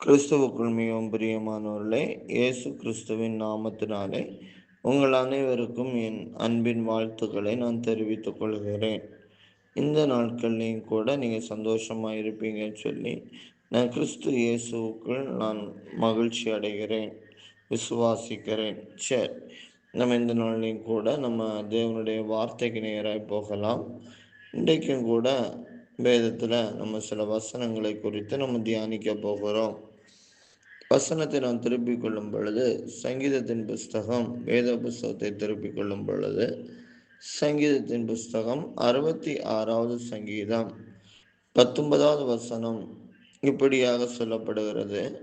கிறிஸ்துவுக்குள் மிகவும் பிரியமானவர்களே இயேசு கிறிஸ்துவின் நாமத்தினாலே உங்கள் அனைவருக்கும் என் அன்பின் வாழ்த்துக்களை நான் தெரிவித்துக் கொள்கிறேன். இந்த நாட்கள்லையும் கூட நீங்கள் சந்தோஷமாக இருப்பீங்கன்னு சொல்லி நான் கிறிஸ்து இயேசுவுக்குள் நான் மகிழ்ச்சி அடைகிறேன் விசுவாசிக்கிறேன். சரி நம்ம இந்த நாள்லையும் கூட நம்ம தேவனுடைய வார்த்தைக்கு நேராக போகலாம். இன்றைக்கும் கூட வேதத்தில் நம்ம சில வசனங்களை குறித்து நம்ம தியானிக்க போகிறோம். வசனத்தை நாம் திருப்பிக் கொள்ளும் பொழுது சங்கீதத்தின் புஸ்தகம் வேத புஸ்தகத்தை திருப்பிக் கொள்ளும் பொழுது சங்கீதத்தின் புஸ்தகம் அறுபத்தி ஆறாவது சங்கீதம் பத்தொன்பதாவது வசனம் இப்படியாக சொல்லப்படுகிறது.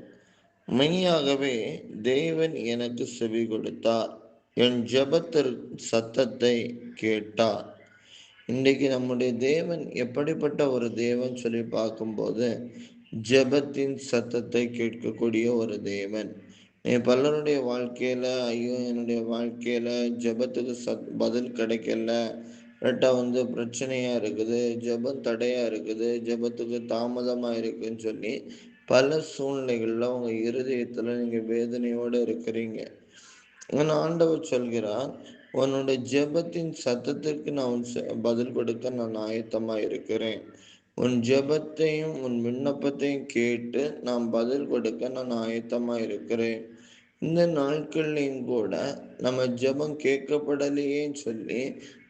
மெய்யாகவே தேவன் எனக்கு செவி கொடுத்தார். என் ஜபத்திற்கு சத்தத்தை கேட்டார். இன்றைக்கு நம்முடைய தேவன் எப்படிப்பட்ட ஒரு தேவன் சொல்லி பார்க்கும்போது ஜெபத்தின் சத்தத்தை கேட்கக்கூடிய ஒரு தேவன். பலருடைய வாழ்க்கையில ஐயோ என்னுடைய வாழ்க்கையில ஜெபத்துக்கு சத் பதில் கிடைக்கல. ரெட்டா வந்து பிரச்சனையா இருக்குது ஜெபம் தடையா இருக்குது ஜெபத்துக்கு தாமதமா இருக்குன்னு சொல்லி பல சூழ்நிலைகள்ல உங்க இருதயத்துல நீங்க வேதனையோட இருக்கிறீங்க. ஆனா ஆண்டவர் சொல்கிறார் உன்னோட ஜெபத்தின் சத்தத்திற்கு நான் பதில் கொடுக்க நான் ஆயத்தமா இருக்கிறேன். உன் ஜெபத்தையும் உன் விண்ணப்பத்தையும் கேட்டு நான் பதில் கொடுக்க நான் ஆயத்தமா இருக்கிறேன். இந்த நாட்கள்லையும் கூட நம்ம ஜெபம் கேட்கப்படலையேன்னு சொல்லி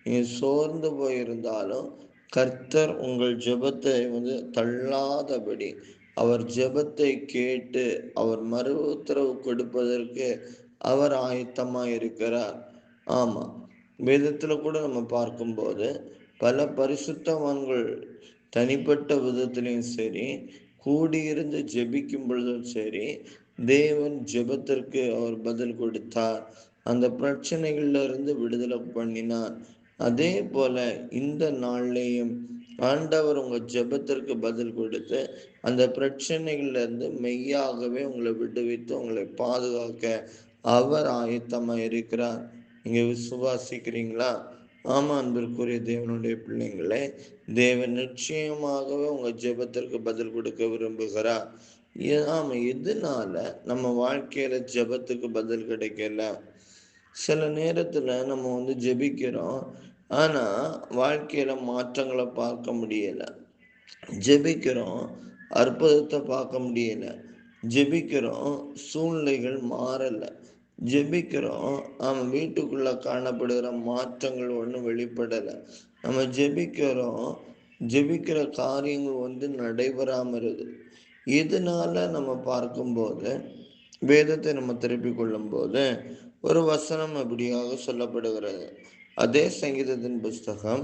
நீ சோர்ந்து போயிருந்தாலும் கர்த்தர் உங்கள் ஜெபத்தை வந்து தள்ளாதபடி அவர் ஜெபத்தை கேட்டு அவர் மறு உத்தரவு கொடுப்பதற்கு அவர் ஆயத்தமாக இருக்கிறார். ஆமாம் வேதத்தில் கூட நம்ம பார்க்கும்போது பல பரிசுத்தவான்கள் தனிப்பட்ட விதத்திலையும் சரி கூடியிருந்து ஜெபிக்கும் பொழுதும் சரி தேவன் ஜெபத்திற்கு அவர் பதில் கொடுத்தார். அந்த பிரச்சனைகள்ல இருந்து விடுதலை பண்ணினார். அதே போல இந்த நாள்லேயும் ஆண்டவர் உங்க ஜெபத்திற்கு பதில் கொடுத்து அந்த பிரச்சனைகள்ல இருந்து மெய்யாகவே உங்களை விடுவித்து உங்களை பாதுகாக்க அவர் ஆயத்தமா இருக்கிறார். நீங்க விசுவாசிக்கிறீங்களா? ஆமா அன்பிற்குரிய தேவனுடைய பிள்ளைங்களே தேவன் நிச்சயமாகவே உங்க ஜெபத்திற்கு பதில் கொடுக்க விரும்புகிறார்? ஆமா எதனால நம்ம வாழ்க்கையில ஜெபத்துக்கு பதில் கிடைக்கல? சில நேரத்துல நம்ம வந்து ஜெபிக்கிறோம் ஆனா வாழ்க்கையில மாற்றங்களை பார்க்க முடியல. ஜெபிக்கிறோம் அற்புதத்தை பார்க்க முடியல. ஜெபிக்கிறோம் சூழ்நிலைகள் மாறலை. ஜெபிக்கிறோம். அவன் வீட்டுக்குள்ள காணப்படுகிற மாற்றங்கள் ஒன்றும் வெளிப்படலை. நம்ம ஜெபிக்கிறோம். ஜெபிக்கிற காரியங்கள் வந்து நடைபெறாமல் இருக்குது. இதனால நம்ம பார்க்கும்போது வேதத்தை நம்ம திருப்பி கொள்ளும்போது ஒரு வசனம் அப்படியாக சொல்லப்படுகிறது. அதே சங்கீதத்தின் புஸ்தகம்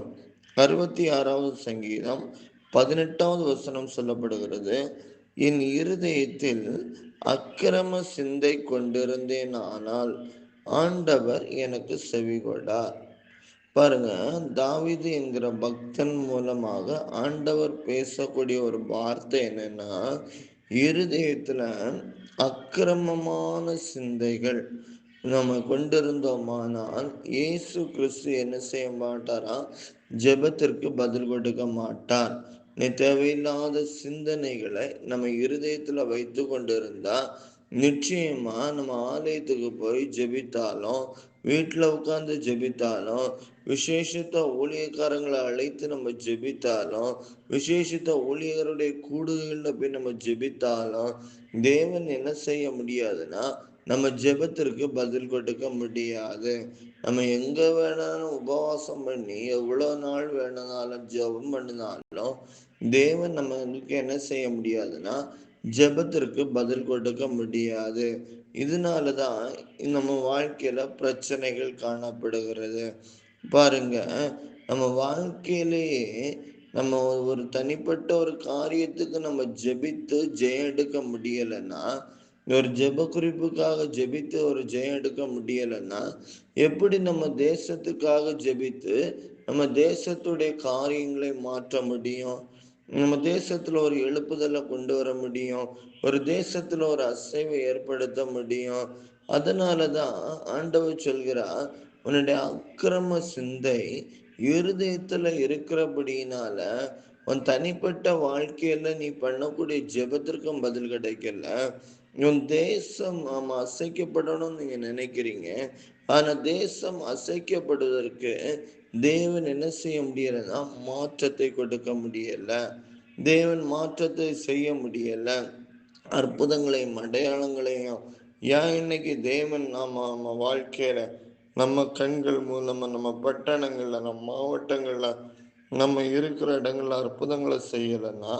அறுபத்தி ஆறாவது சங்கீதம் பதினெட்டாவது வசனம் சொல்லப்படுகிறது. என் இருதயத்தில் அக்கிரம சிந்தை கொண்டிருந்தேன் ஆனால் ஆண்டவர் எனக்கு செவிகொடார் பாருங்க தாவிது என்கிற பக்தன் மூலமாக ஆண்டவர் பேசக்கூடிய ஒரு வார்த்தை என்னன்னா இருதயத்துல அக்கிரமமான சிந்தைகள் நம்ம கொண்டிருந்தோமானால் இயேசு கிறிஸ்து என்ன செய்ய மாட்டாரா? ஜெபத்திற்கு பதில் கொடுக்க மாட்டார். தேவையில்லாத சிந்தனைகளை நம்ம இருதயத்துல வைத்து கொண்டிருந்தா நிச்சயமா நம்ம ஆலயத்துக்கு போய் ஜெபித்தாலும் வீட்டுல உட்கார்ந்து ஜெபித்தாலும் விசேஷத்த ஊழியக்காரங்களை அழைத்து நம்ம ஜெபித்தாலும் விசேஷத்த ஊழியர்களுடைய கூடுதல்ல போய் நம்ம ஜெபித்தாலும் தேவன் என்ன செய்ய முடியாதுன்னா நம்ம ஜெபத்திற்கு பதில் கொடுக்க முடியாது. நம்ம எங்க வேணாலும் உபவாசம் பண்ணி எவ்வளவு நாள் வேணாலும் ஜெபம் பண்ணினாலும் தேவன் நம்மளுக்கு என்ன செய்ய முடியாதுன்னா ஜெபத்திற்கு பதில் கொடுக்க முடியாது. இதனாலதான் நம்ம வாழ்க்கையில பிரச்சனைகள் காணப்படுகிறது. பாருங்க நம்ம வாழ்க்கையிலேயே நம்ம ஒரு தனிப்பட்ட ஒரு காரியத்துக்கு நம்ம ஜெபித்து ஜெயம் எடுக்க முடியலைன்னா ஒரு ஜெப குறிப்புக்காக ஜெபித்து ஒரு ஜெயம் எடுக்க முடியலைன்னா எப்படி நம்ம தேசத்துக்காக ஜெபித்து நம்ம தேசத்துடைய காரியங்களை மாற்ற முடியும்? நம்ம தேசத்துல ஒரு எழுப்புதலை கொண்டு வர முடியும். ஒரு தேசத்துல ஒரு அசைவை ஏற்படுத்த முடியும். அதனாலதான் ஆண்டவர் சொல்கிறார் உன்னுடைய அக்கிரம சிந்தை இருதயத்துல இருக்கிறபடியினால உன் தனிப்பட்ட வாழ்க்கையில நீ பண்ணக்கூடிய ஜெபத்திற்கும் பதில் கிடைக்கல. உன் தேசம் ஆமா அசைக்கப்படணும்னு நீங்க நினைக்கிறீங்க. ஆனா தேசம் அசைக்கப்படுவதற்கு தேவன் என்ன செய்ய முடியலன்னா மாற்றத்தை கொடுக்க முடியல. தேவன் மாற்றத்தை செய்ய முடியல. அற்புதங்களையும் அடையாளங்களையும் ஏன் இன்னைக்கு தேவன் நாம நம்ம வாழ்க்கையில நம்ம கண்கள் மூலமா நம்ம பட்டணங்கள்ல நம்ம மாவட்டங்கள்ல நம்ம இருக்கிற இடங்கள்ல அற்புதங்களை செய்யலைன்னா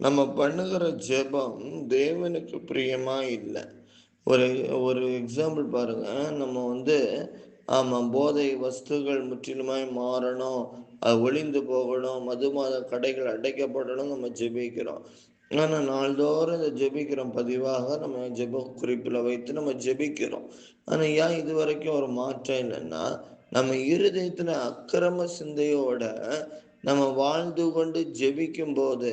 நம்ம பண்ணுகிற ஜெபம் தேவனுக்கு பிரியமா இல்லை. ஒரு ஒரு எக்ஸாம்பிள் பாருங்க. நம்ம வந்து ஆமாம் போதை வஸ்துகள் முற்றிலுமாய் மாறணும் அது ஒளிந்து போகணும் மதுமாத கடைகள் அடைக்கப்படணும் நம்ம ஜெபிக்கிறோம். ஆனால் நாள்தோறும் இந்த ஜெபிக்கிறோம். பதிவாக நம்ம ஜெப குறிப்பில் வைத்து நம்ம ஜெபிக்கிறோம். ஆனால் ஏன் இது வரைக்கும் ஒரு மாற்றம் இல்லைன்னா நம்ம இருதயத்தில் அக்கிரம சிந்தையோட நம்ம வாழ்ந்து கொண்டு ஜெபிக்கும் போது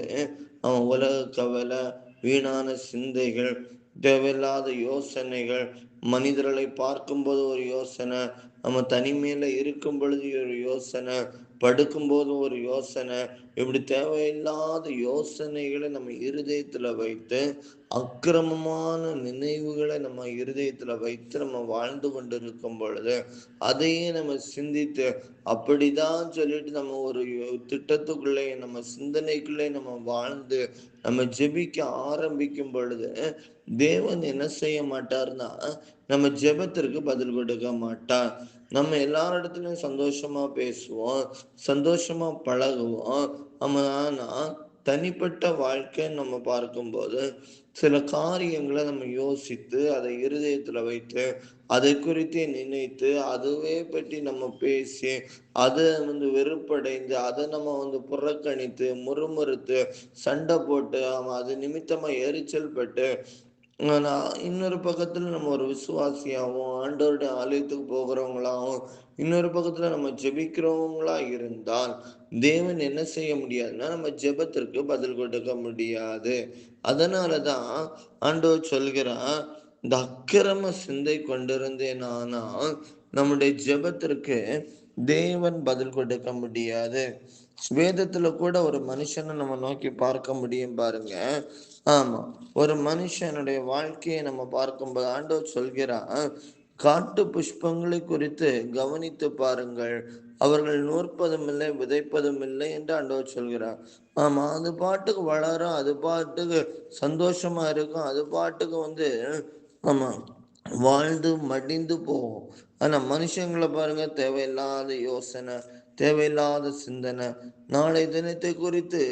அவன் உலக கவலை வீணான சிந்தைகள் தேவையில்லாத யோசனைகள் மனிதர்களை பார்க்கும்போது ஒரு யோசனை நம்ம தனிமையில இருக்கும் பொழுது ஒரு யோசனை படுக்கும்போது ஒரு யோசனை இப்படி தேவையில்லாத யோசனைகளை நம்ம இருதயத்துல வைத்து அக்கிரமமான நினைவுகளை நம்ம இருதயத்துல வைத்து நம்ம வாழ்ந்து கொண்டு இருக்கும் பொழுது அதையே நம்ம சிந்தித்து அப்படிதான் சொல்லிட்டு நம்ம ஒரு திட்டத்துக்குள்ளே நம்ம சிந்தனைக்குள்ளே நம்ம வாழ்ந்து நம்ம ஜெபிக்க ஆரம்பிக்கும் பொழுது தேவன் என்ன செய்ய மாட்டார்னா நம்ம ஜெபத்திற்கு பதில் கொடுக்க மாட்டார். நம்ம எல்லாரிடத்துலயும் சந்தோஷமா பேசுவோம் சந்தோஷமா பழகுவோம். நம்ம ஆனா தனிப்பட்ட வாழ்க்கை நம்ம பார்க்கும்போது சில காரியங்களை நம்ம யோசித்து அதை இருதயத்துல வைத்து அதை குறித்து நினைத்து அதுவே பற்றி நம்ம பேசி அதை வந்து வெறுப்படைந்து அதை நம்ம வந்து புறக்கணித்து முறுமுறுத்து சண்டை போட்டு அது நிமித்தமா எரிச்சல் பட்டு ஆனா இன்னொரு பக்கத்துல நம்ம ஒரு விசுவாசியாகவும் ஆண்டோருடைய ஆலயத்துக்கு போகிறவங்களாகவும் இன்னொரு பக்கத்துல நம்ம ஜெபிக்கிறவங்களா இருந்தால் தேவன் என்ன செய்ய முடியாதுன்னா நம்ம ஜெபத்திற்கு பதில் கொடுக்க முடியாது. அதனாலதான் ஆண்டவர் சொல்கிறான் இந்த அக்கிரம சிந்தை கொண்டிருந்தேன் ஆனால் நம்முடைய ஜெபத்திற்கு தேவன் பதில் கொடுக்க முடியாது. வேதத்துல கூட ஒரு மனுஷனை நம்ம நோக்கி பார்க்க முடியும் பாருங்க. ஆமா ஒரு மனுஷனுடைய வாழ்க்கையை நம்ம பார்க்கும்போது ஆண்டவர் சொல்கிறான் காட்டு புஷ்பங்களை குறித்து கவனித்து பாருங்கள். அவர்கள் நூற்பதும் இல்லை விதைப்பதும் இல்லை என்று ஆண்டவர் சொல்கிறார். ஆமா அது பாட்டுக்கு வளரும் அது பாட்டுக்கு சந்தோஷமா இருக்கும் அது பாட்டுக்கு வந்து ஆமா வாழ்ந்து மடிந்து போகும். ஆனா மனுஷங்களை பாருங்க தேவையில்லாத யோசனை தேவையில்லாத சிந்தனை. நாளை தினத்தை குறித்து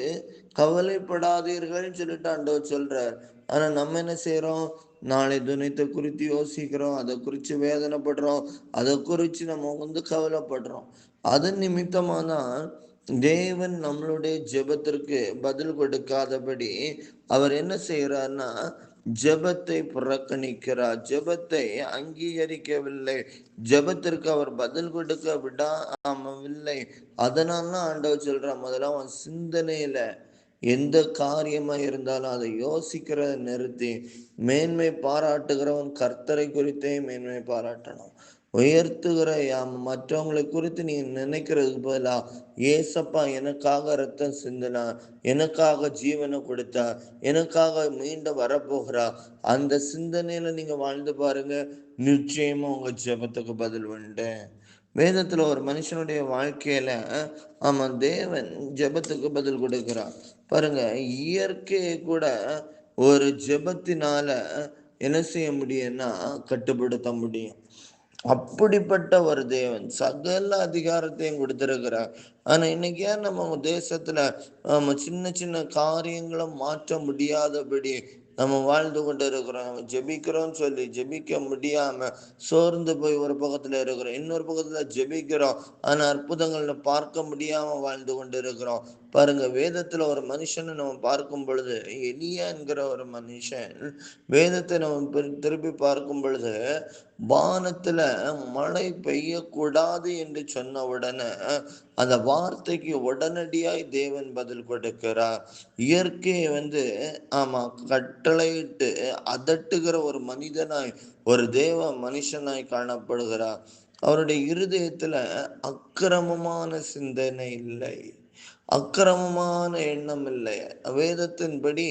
கவலைப்படாதீர்கள்னு சொல்லிட்டு ஆண்டவர் சொல்றார். ஆனா நம்ம என்ன செய்யறோம் நாளை துணைத்தை குறித்து யோசிக்கிறோம். அதை குறித்து வேதனைப்படுறோம். அதை குறித்து நம்ம வந்து கவலைப்படுறோம். அதன் நிமித்தமாக தான் தேவன் நம்மளுடைய ஜெபத்திற்கு பதில் கொடுக்காதபடி அவர் என்ன செய்யறாருன்னா ஜெபத்தை புறக்கணிக்கிறார். ஜெபத்தை அங்கீகரிக்கவில்லை. ஜெபத்திற்கு அவர் பதில் கொடுக்க விடாமவில்லை. அதனால ஆண்டவர் சொல்ற முதல்ல அவன் சிந்தனையில எந்த காரியமா இருந்தாலும் அதை யோசிக்கிறத நிறுத்தி மேன்மை பாராட்டுகிறவன் கர்த்தரை குறித்தே மேன்மை பாராட்டணும். உயர்த்துகிற மற்றவங்களை குறித்து நீ நினைக்கிறதுக்கு பதிலா ஏசப்பா எனக்காக ரத்தம் சிந்தினா எனக்காக ஜீவனை கொடுத்தா எனக்காக மீண்டும் வரப்போகிறா அந்த சிந்தனையில நீங்க வாழ்ந்து பாருங்க. நிச்சயமா உங்க ஜெபத்துக்கு பதில் உண்டு. வேதத்துல ஒரு மனுஷனுடைய வாழ்க்கையில ஆமா தேவன் ஜெபத்துக்கு பதில் கொடுக்கிறான் பாருங்க இயற்கையை கூட ஒரு ஜெபத்தினால என்ன செய்ய முடியும்னா கட்டுப்படுத்த முடியும். அப்படிப்பட்ட ஒரு தேவன் சகல அதிகாரத்தையும் கொடுத்திருக்கிறார். ஆனா இன்னைக்கு ஏன் நம்ம தேசத்துல நம்ம சின்ன சின்ன காரியங்களை மாற்ற முடியாதபடி நம்ம வாழ்ந்து கொண்டு இருக்கிறோம். ஜெபிக்கிறோம் சொல்லி ஜெபிக்க முடியாம சோர்ந்து போய் ஒரு பக்கத்துல இருக்கிறோம். இன்னொரு பக்கத்துல ஜெபிக்கிறோம். ஆனா அற்புதங்களை பார்க்க முடியாம வாழ்ந்து கொண்டு இருக்கிறோம். பாருங்க வேதத்துல ஒரு மனுஷனை நம்ம பார்க்கும் பொழுது எலியா என்கிற ஒரு மனுஷன் வேதத்தை நம்ம திருப்பி பார்க்கும் பொழுது வானத்துல மழை பெய்யக்கூடாது என்று சொன்ன உடனே அந்த வார்த்தைக்கு உடனடியாய் தேவன் பதில் கொடுக்கிறார். இயற்கையை வந்து ஆமா கட்டளையிட்டு அதட்டுகிற ஒரு மனிதனாய் ஒரு தேவ மனுஷனாய் காணப்படுகிறார். அவருடைய இருதயத்துல அக்கிரமமான சிந்தனை இல்லை. அக்கிரமமான எண்ணம் இல்லை. வேதத்தின்படி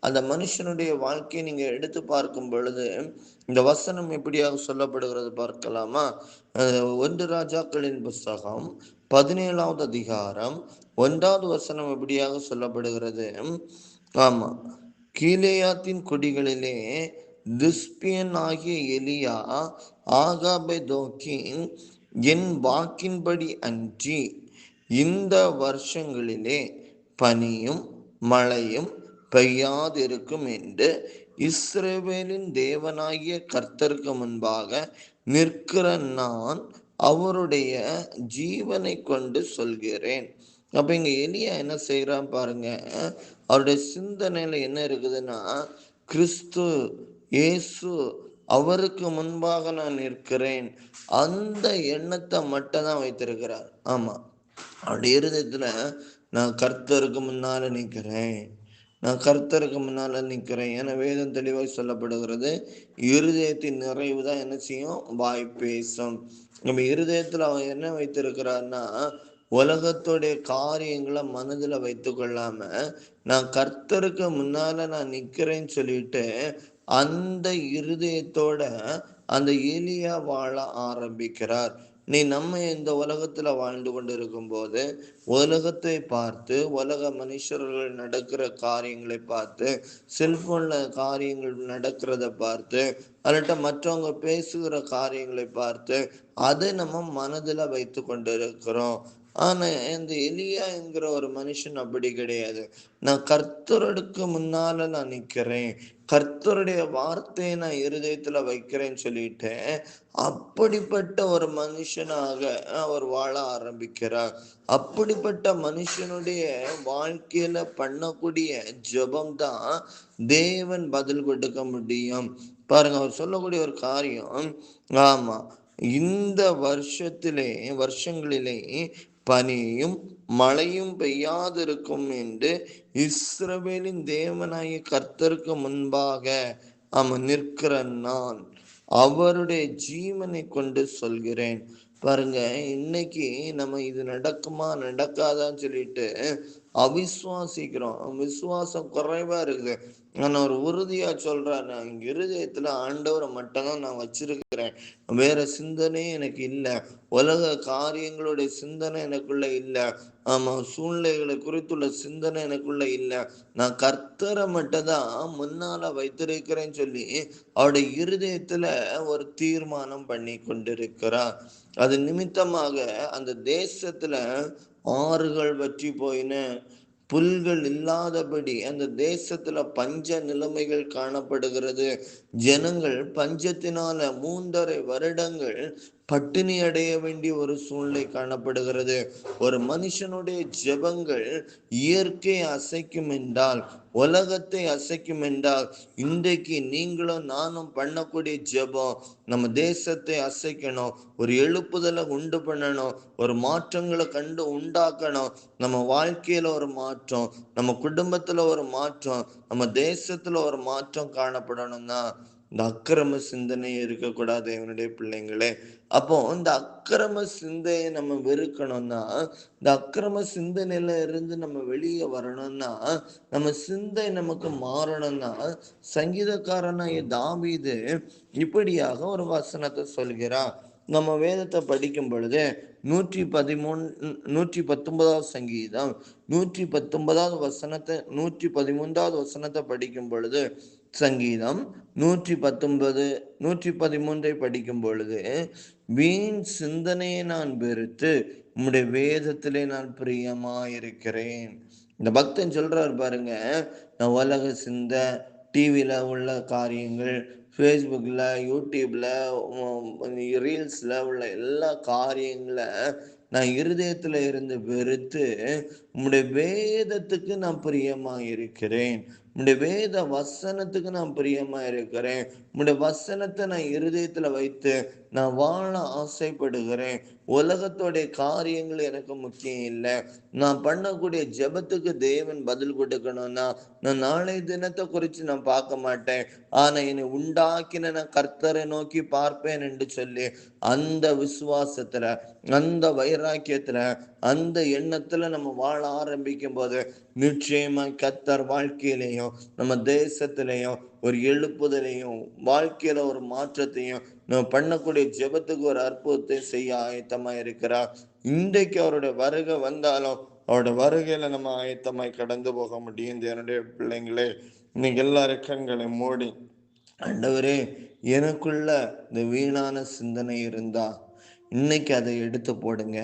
அந்த மனுஷனுடைய வாழ்க்கையை நீங்க எடுத்து பார்க்கும் பொழுது இந்த வசனம் எப்படியாக சொல்லப்படுகிறது பார்க்கலாமா? அஹ் ஒன்று ராஜாக்களின் புஸ்தகம் பதினேழாவது அதிகாரம் ஒன்றாவது வசனம் எப்படியாக சொல்லப்படுகிறது? ஆமா. கீழேயாத்தின் குடிகளிலே திஸ்பியன் ஆகிய எலியா ஆகாபை நோக்கி என் வாக்கின்படி அன்றி இந்த வருஷங்களிலே பனியும் மழையும் பெய்யாதிருக்கும் என்று இஸ்ரேவேலின் தேவனாகிய கர்த்தருக்கு முன்பாக நிற்கிற நான் அவருடைய ஜீவனை கொண்டு சொல்கிறேன். அப்ப இங்க எலியா என்ன செய்யறான் பாருங்க அவருடைய சிந்தனையில் என்ன இருக்குதுன்னா கிறிஸ்து இயேசு அவருக்கு முன்பாக நான் நிற்கிறேன். அந்த எண்ணத்தை மட்டும் தான் வைத்திருக்கிறார். ஆமாம் அவருடைய இருதயத்தில் நான் கர்த்தருக்கு முன்னால் நிற்கிறேன். நான் கர்த்தருக்கு முன்னால் நிற்கிறேன். என வேதம் தெளிவாக சொல்லப்படுகிறது. இருதயத்தின் நிறைவு தான் என்ன செய்யும்? வாய் பேசும். நம்ம இருதயத்தில் அவன் என்ன வைத்திருக்கிறான்னா உலகத்துடைய காரியங்களை மனதில் வைத்து கொள்ளாம நான் கர்த்தருக்கு முன்னால நான் நிற்கிறேன்னு சொல்லிட்டு அந்த இருதயத்தோட அந்த எலியா வாழ ஆரம்பிக்கிறார். நீ நம்ம இந்த உலகத்துல வாழ்ந்து கொண்டிருக்கும் போது உலகத்தை பார்த்து உலக மனுஷர்கள் நடக்கிற காரியங்களை பார்த்து செல்போன்ல காரியங்கள் நடக்கிறத பார்த்து அல்லட்ட மற்றவங்க பேசுகிற காரியங்களை பார்த்து அதை நம்ம மனதில் வைத்து கொண்டிருக்கிறோம். ஆனா இந்த எலியா என்கிற ஒரு மனுஷன் அப்படி கிடையாது. நான் கர்த்தருக்கு முன்னால நான் நிக்கிறேன். கர்த்தருடைய வார்த்தையை நான் இருதயத்துல வைக்கிறேன்னு சொல்லிட்டு அப்படிப்பட்ட ஒரு மனுஷனாக அவர் வாழ ஆரம்பிக்கிறார். அப்படிப்பட்ட மனுஷனுடைய வாழ்க்கையில பண்ணக்கூடிய ஜெபம் தான் தேவன் பதில் கொடுக்க முடியும். பாருங்க அவர் சொல்லக்கூடிய ஒரு காரியம் ஆமா இந்த வருஷத்திலே வருஷங்களிலே பனியும் மழையும் பெய்யாதிருக்கும் என்று இஸ்ரவேலின் தேவனாய கர்த்தருக்கு முன்பாக அவன் நிற்கிற நான் அவருடைய ஜீவனை கொண்டு சொல்கிறேன். பாருங்க இன்னைக்கு நம்ம இது நடக்குமா நடக்காதான்னு சொல்லிட்டு அவிசுவாசிக்கிறோம். விசுவாசம் குறைவா இருக்குது. ஆனா ஒரு உறுதியா சொல்றேன். நான் இருதயத்துல ஆண்டவரை மட்டும்தான் நான் வச்சிருக்கிறேன். வேற சிந்தனையும் எனக்கு இல்லை. உலக காரியங்களுடைய சிந்தனை எனக்குள்ள இல்லை. ஆமா சூழ்நிலைகளை குறித்துள்ள சிந்தனை எனக்குள்ள இல்லை. நான் கர்த்தரை மட்டும் தான் முன்னால வைத்திருக்கிறேன்னு சொல்லி அவருடைய இருதயத்துல ஒரு தீர்மானம் பண்ணி கொண்டிருக்கிறார். அது நிமித்தமாக அந்த தேசத்துல ஆறுகள் வற்றி போயின. புல்கள் இல்லாதபடி அந்த தேசத்துல பஞ்ச நிலைமைகள் காணப்படுகிறது. ஜனங்கள் பஞ்சத்தினால மூன்றரை வருடங்கள் பட்டினி அடைய வேண்டிய ஒரு சூழ்நிலை காணப்படுகிறது. ஒரு மனுஷனுடைய ஜெபங்கள் இயற்கை அசைக்கும் என்றால் உலகத்தை அசைக்கும் என்றால் இன்றைக்கு நீங்களும் நானும் பண்ணக்கூடிய ஜெபம் நம்ம தேசத்தை அசைக்கணும் ஒரு எழுப்புதலை உண்டு பண்ணணும் ஒரு மாற்றங்களை கண்டு உண்டாக்கணும். நம்ம வாழ்க்கையில ஒரு மாற்றம் நம்ம குடும்பத்துல ஒரு மாற்றம் நம்ம தேசத்துல ஒரு மாற்றம் காணப்படணும்னா இந்த அக்கிரம சிந்தனை இருக்கக்கூடாது இவனுடைய பிள்ளைங்களே. அப்போ இந்த அக்கிரம சிந்தையை நம்ம வெறுக்கணும்னா இந்த அக்கிரம சிந்தனையில இருந்து நம்ம வெளியே வரணும்னா நம்ம சிந்தை நமக்கு மாறணும்னா சங்கீதக்காரனாய தாவீது இப்படியாக ஒரு வசனத்தை சொல்கிறான். நம்ம வேதத்தை படிக்கும் பொழுது நூற்றி பதிமூணு நூற்றி பத்தொன்பதாவது சங்கீதம் நூற்றி பத்தொன்பதாவது வசனத்தை நூற்றி பதிமூன்றாவது வசனத்தை படிக்கும் பொழுது சங்கீதம் நூற்றி பத்தொன்பது நூற்றி பதிமூன்றை படிக்கும் பொழுது வீண் சிந்தனையை நான் வெறுத்து உம்முடைய வேதத்திலே நான் பிரியமா இருக்கிறேன் இந்த பக்தன் சொல்றாரு பாருங்க நான் உலக சிந்த டிவியில உள்ள காரியங்கள் ஃபேஸ்புக்கில் யூடியூப்பில் ரீல்ஸில் உள்ள எல்லா காரியங்களை நான் இருதயத்துல இருந்து வெறுத்து உம்முடைய வேதத்துக்கு நான் பிரியமா இருக்கிறேன். உம்முடைய வேத வசனத்துக்கு நான் பிரியமா இருக்கிறேன். உம்முடைய வசனத்தை நான் இருதயத்துல வைத்து நான் வாழ ஆசைப்படுகிறேன். உலகத்தோடைய காரியங்கள் எனக்கு முக்கியம் இல்லை. நான் பண்ணக்கூடிய ஜெபத்துக்கு தேவன் பதில் கொடுக்கணும்னா நான் நாளை தினத்தை குறித்து நான் பார்க்க மாட்டேன். ஆனா என்னை உண்டாக்கின நான் கர்த்தரை நோக்கி பார்ப்பேன் என்று சொல்லி அந்த விசுவாசத்துல அந்த வைராக்கியத்துல அந்த எண்ணத்துல நம்ம வாழ ஆரம்பிக்கும் போது நிச்சயமா கத்தர் வாழ்க்கையிலையும் நம்ம தேசத்திலையும் ஒரு எழுப்புதலையும் வாழ்க்கையில ஒரு மாற்றத்தையும் நம்ம பண்ணக்கூடிய ஜெபத்துக்கு ஒரு அற்புதத்தை செய்ய ஆயத்தமா இருக்கிறார். இன்றைக்கு அவருடைய வருகை வந்தாலும் அவருடைய வருகையில நம்ம ஆயத்தமாய் கடந்து போக முடியும். என்னுடைய பிள்ளைங்களே இன்னைக்கு எல்லா ரெக்கங்களை மூடி ஆண்டவரே எனக்குள்ள இந்த வீணான சிந்தனை இருந்தா இன்னைக்கு அதை எடுத்து போடுங்க.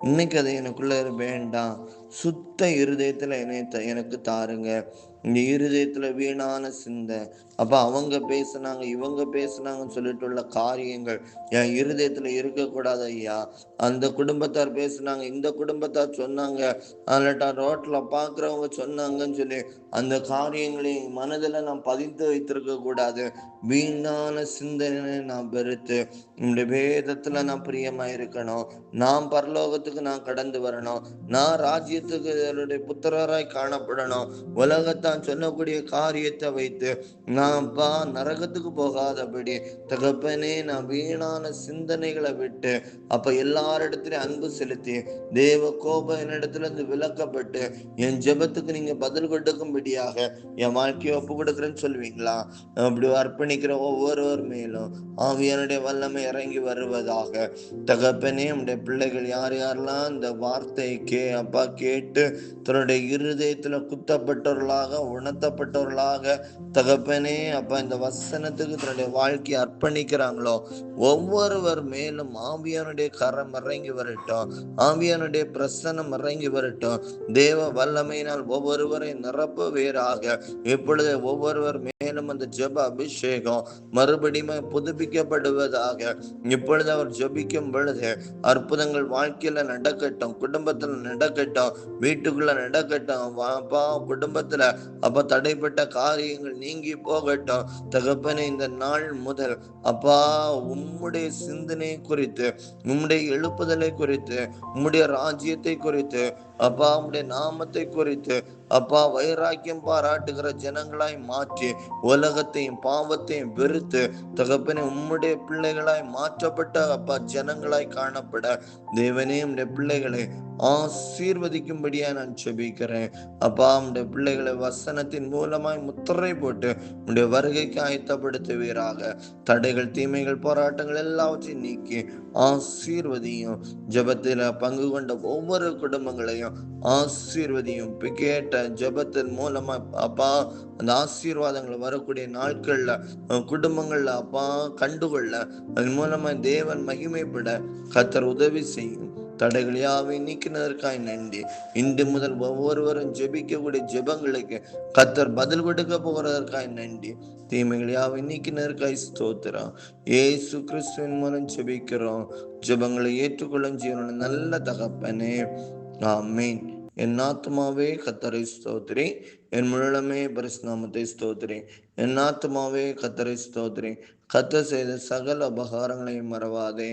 இன்னைக்கு அது எனக்குள்ள வேண்டாம். சுத்த இருதயத்துல என்னை த- எனக்கு தாருங்க. இந்த இருதயத்துல வீணான சிந்தை. அப்ப அவங்க பேசுனாங்க இவங்க பேசுனாங்கன்னு சொல்லிட்டு உள்ள காரியங்கள். என் இருதயத்துல இருக்கக்கூடாது ஐயா. அந்த குடும்பத்தார் பேசுனாங்க இந்த குடும்பத்தார் சொன்னாங்க. அல்லட்டா ரோட்ல பாக்குறவங்க சொன்னாங்கன்னு சொல்லி அந்த காரியங்களை என் மனதுல நான் பதித்து வைத்திருக்க கூடாது. வீணான சிந்தனை நான் பெருத்து இந்த வேதத்துல நான் பிரியமா இருக்கணும். நான் பரலோகத்துக்கு நான் கடந்து வரணும். நான் ராஜ்யத்துக்கு என்னுடைய புத்திரராய் காணப்படணும். உலகத்தான் சொல்லக்கூடிய காரியத்தை வைத்து நான் பா நரகத்துக்கு போகாதபடி தகப்பனே நான் வீணான சிந்தனைகளை விட்டு அப்ப எல்லாரிடத்திலும் அன்பு செலுத்தி தேவ கோபம் என்னிடத்துல இருந்து விளக்கப்பட்டு என் ஜெபத்துக்கு நீங்க பதில் கொடுக்கும்படியாக என் வாழ்க்கையை ஒப்பு கொடுக்குறேன்னு சொல்லுவீங்களா அப்படி அர்ப்பணிக்கிற ஒவ்வொருவர் மேலும் ஆவியனுடைய வல்லமை இறங்கி வருவதாக தகப்பனே நம்முடைய பிள்ளைகள் யார் யாரெல்லாம் இந்த வார்த்தையை கே அப்பா கேட்டு தன்னுடைய இருதயத்துல குத்தப்பட்டவர்களாக உணர்த்தப்பட்டவர்களாக தகப்பனே அப்பா இந்த வசனத்துக்கு தன்னுடைய வாழ்க்கையை அர்ப்பணிக்கிறாங்களோ? ஒவ்வொருவர் மேலும் ஆவியானுடைய கரம் இறங்கி வரட்டும். ஆவியானுடைய பிரசனம் இறங்கி வரட்டும். தேவ வல்லமையினால் ஒவ்வொருவரை நிரப்ப வேறாக இப்பொழுது ஒவ்வொருவர் மேலும் அந்த ஜப அபிஷேகம் மறுபடியும் புதுப்பிக்கப்படுவதாக இப்பொழுது அவர் ஜபிக்கும் பொழுது அற்புதங்கள் வாழ்க்கையில நடக்கட்டும் குடும்பத்துல நடக்கட்டும் வீட்டுக்குள்ள நடக்கட்டும் அப்பா குடும்பத்துல அப்ப தடைப்பட்ட காரியங்கள் நீங்கி போகட்டும். தகப்பனை இந்த நாள் முதல் அப்பா உம்முடைய சிந்தனை குறித்து உம்முடைய எழுப்புதலை குறித்து உம்முடைய ராஜ்யத்தை குறித்து அப்பா உடைய நாமத்தை குறித்து அப்பா வைராக்கியம் பாராட்டுகிற ஜனங்களாய் மாற்றி உலகத்தையும் பாவத்தையும் வெறுத்து தகப்பனை உம்முடைய பிள்ளைகளாய் மாற்றப்பட்ட அப்பா ஜனங்களாய் காணப்பட. தேவனே உடைய பிள்ளைகளை ஆசீர்வதிக்கும்படியா நான் செபிக்கிறேன் அப்பா உடைய பிள்ளைகளை வசனத்தின் மூலமாய் முத்திரை போட்டு உடைய வருகைக்கு ஆயத்தப்படுத்துவீராக. தடைகள் தீமைகள் போராட்டங்கள் எல்லாவற்றையும் நீக்கி ஆசீர்வதியும் ஜெபத்தில் பங்கு கொண்ட ஒவ்வொரு குடும்பங்களையும் ஆசீர்வதியும் கேட்ட ஜெபத்தின் மூலமா அப்பா அந்த ஆசீர்வாதங்கள் வரக்கூடிய நாட்கள்ல குடும்பங்கள்ல அப்பா கண்டுகொள்ள அதன் மூலமா தேவன் மகிமைப்பட கத்தர் உதவி செய்யும். தடைகள் யாவை நீக்கினதற்காய் நன்றி. இன்று முதல் ஒவ்வொருவரும் ஜெபிக்கக்கூடிய ஜெபங்களுக்கு கத்தர் பதில் கொடுக்க போகிறதற்காய் நன்றி. தீமைகள் யாவை நீக்கினதற்காய் ஸ்தோத்திரம். ஏசு கிறிஸ்துவின் மூலம் ஜெபிக்கிறோம். ஜெபங்களை ஏற்றுக்கொள்ளும் ஜீவன நல்ல தகப்பனே. ஆமீன். என் ஆத்மாவே கத்தரை ஸ்தோத்திரி. என் முழமே பரிசுநாமத்தை ஸ்தோத்திரி. என் ஆத்மாவே கத்தரை ஸ்தோத்திரி. கத்த செய்த சகல உபகாரங்களையும் மறவாதே.